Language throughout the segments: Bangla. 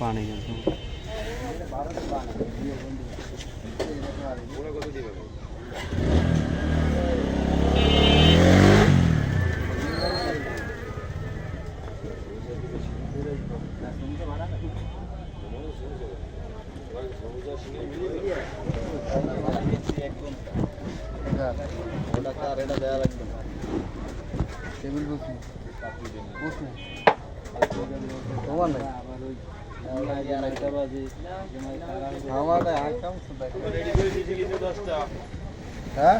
পানি কিন্তু ওটা কার এটা দেওয়া লাগবে না টেবিল বসে বসে তোমার নাই? আমার আকাম হ্যাঁ?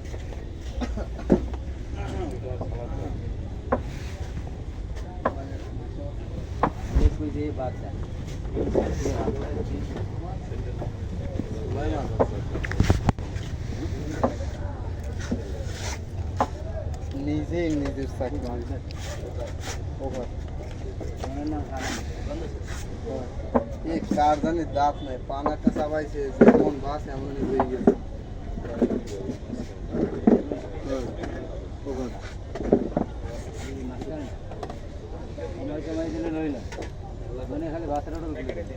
बात है নিজেই নিজের চাকরি ওভার এই কার জানি দাঁত নাই পান একটা চাবাইছে যেমন বাস এমনই হয়ে গেছে মানে খালি ভাতটা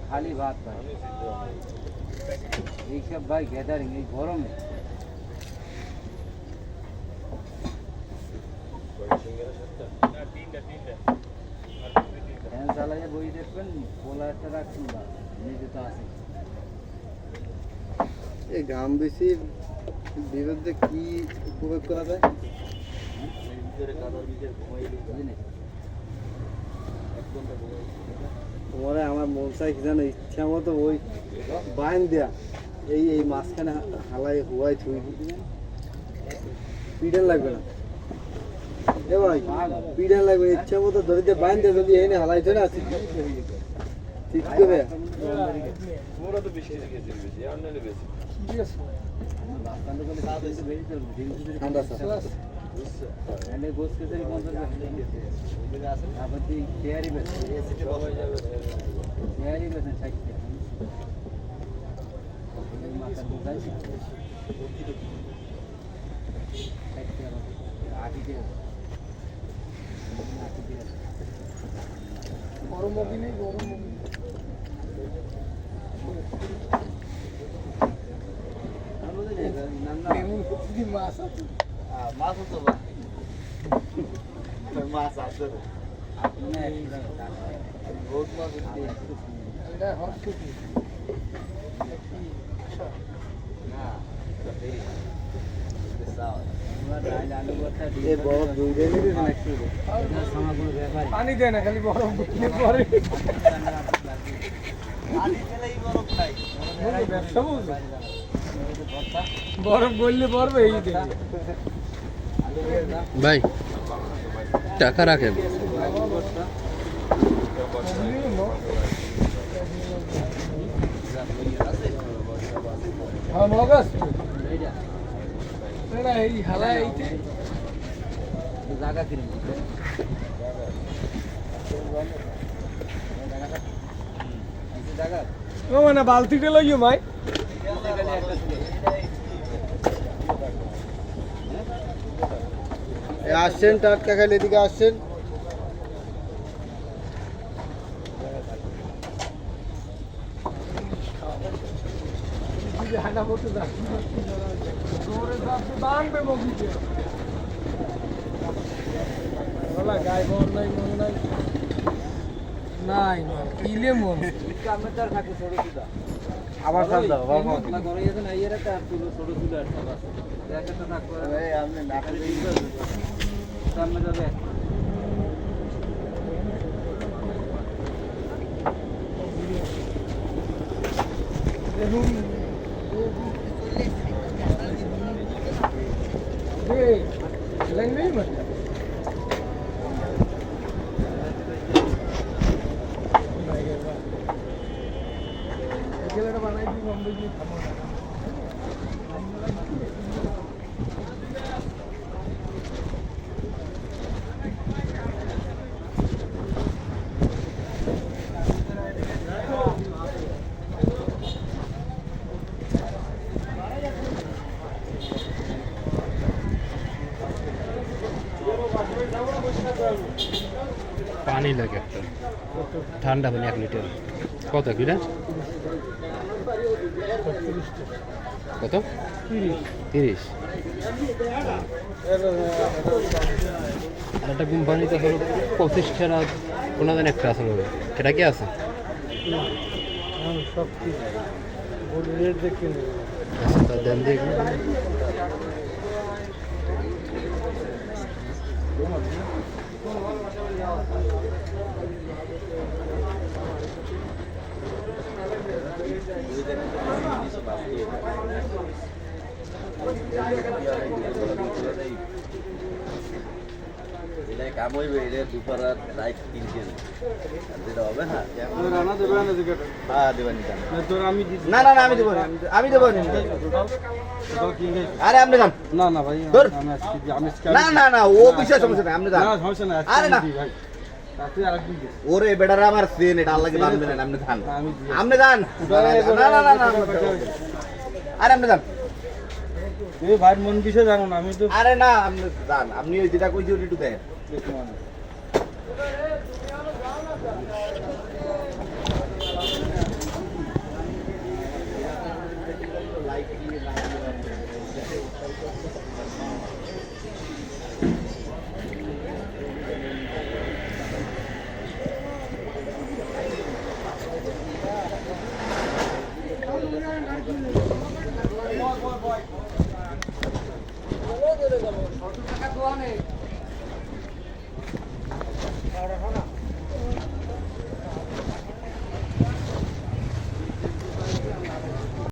খালি ভাত পায় এইসব ভাই গ্যাদারিং এই গরমে ফ্যান চালাইয়ে বই দেখবেন পোলা একটা রাখছেন বা নিজে তো আছে এই ঘাম বেশি বিরুদ্ধে কি প্রয়োগ করা যায় বুঝলি তোমার আমার মন চাই জানো ইচ্ছা মতো ওই বাইন দেয়া এই এই মাঝখানে হালাই হুয়াই থুই পিডান লাগবে না। এ ভাই পিডান লাগবে না, ইচ্ছা মতো ধরে দিয়ে বাইন দিয়ে যদি এনে হালাই ধরে আছে ঠিক করে। কেসে পঞ্চাশ আবার তুই শেয়ারই বেছে শেয়ারই গরম মুখি নেই গরম মুখি মাছ আছে মাছ তো বরফ পানি দেয় না খালি বরফ পরে বরফ গললে পড়বে এই দেখে ভাই টাকা রাখেন। জায়গা কিনে জায়গা ও মানে বালতিটা লইও মাই। আসছেন টাটকা খাইলে এদিকে আসছেন। নাই নাই। না মন। থাকে সুদা আবার দাও। বাবা করে সুদা একটা বাস একটা এই আপনি में जो है। लेंगे পানি লাগে একটা। ঠান্ডা পানি এক লিটার। কত লিটার কত? তিরিশ। আর একটা কোম্পানিতে হলো পঁচিশ টাকা কোনো দিন একটা আসলে সেটা কি আছে? সব ঠিক রেট দেখে। Bir de bir tanesi var. Bir araya হইবে এটা দুপুর রাত তিন কেজি আর যেটা হবে হ্যাঁ রানা দেবে না জিগাটা হ্যাঁ দেবেন নিতাম তোর আমি দিছি না না না আমি দেবো না, আমি- আমি দেবো না। তোর কি নেই আরে আপনি যান না না ভাই ধর। আমি আজকে দি- আমি আজকে না না না ও বিষয় সমস্যা নেই আপনি যান না সমস্যা না আরে না। ভাই রাতে আরেকদিন দিস ওরে বেটারা আমার সেন এটা আল্লাহকে বানবেন না আপনি যান আমি দিই। আপনি যান না না না না আরে আপনি যান তুমি ভাই মন বিষয় জানো না আমি তো আরে না আপনি যান আপনি ওই যেটা কইছি ওটা একটু দেন Müslüman.